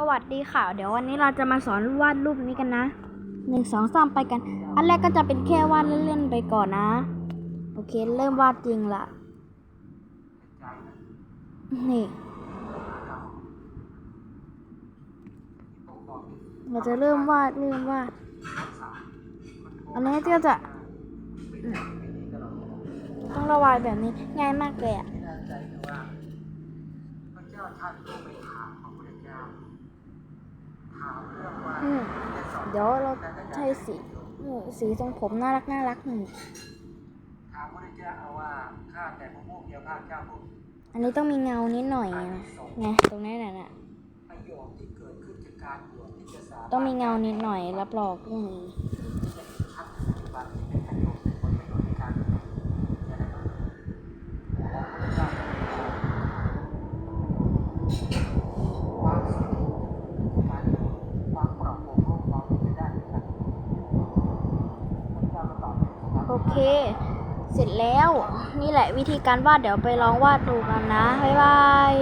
สวัสดีค่ะ เดี๋ยววันนี้เราจะมาสอนวาดรูปนี้กันนะหนึ่งสองสามไปกัน อันแรกก็จะเป็นแค่วาดเล่นๆไปก่อนนะ โอเค เริ่มวาดจริงละนี่ เราจะเริ่มวาดเริ่มวาด อันนี้ก็จะ ต้องระบายแบบนี้ง่ายมากเลยอะไม่แน่ใจแต่ว่าพระเจ้าท่านก็ไปถามพระพุทธเจ้า อืมเดี๋ยวเราใช้สีสีทรงผมน่ารักน่ารักหนึ่งถามพระเจ้าเอาว่าข้าแต่พระผู้เดียวข้าเจ้าผู้อันนี้ต้องมีเงานิดหน่อยนะไงตรงนี้น่ะนะประโยชน์ที่เกิดขึ้นจากการบวชที่จะสามารถต้องมีเงานิดหน่อยรับรองต้องมี โอเค เสร็จแล้ว นี่แหละวิธีการวาดเดี๋ยวไปลองวาดดูกันนะ บ๊ายบาย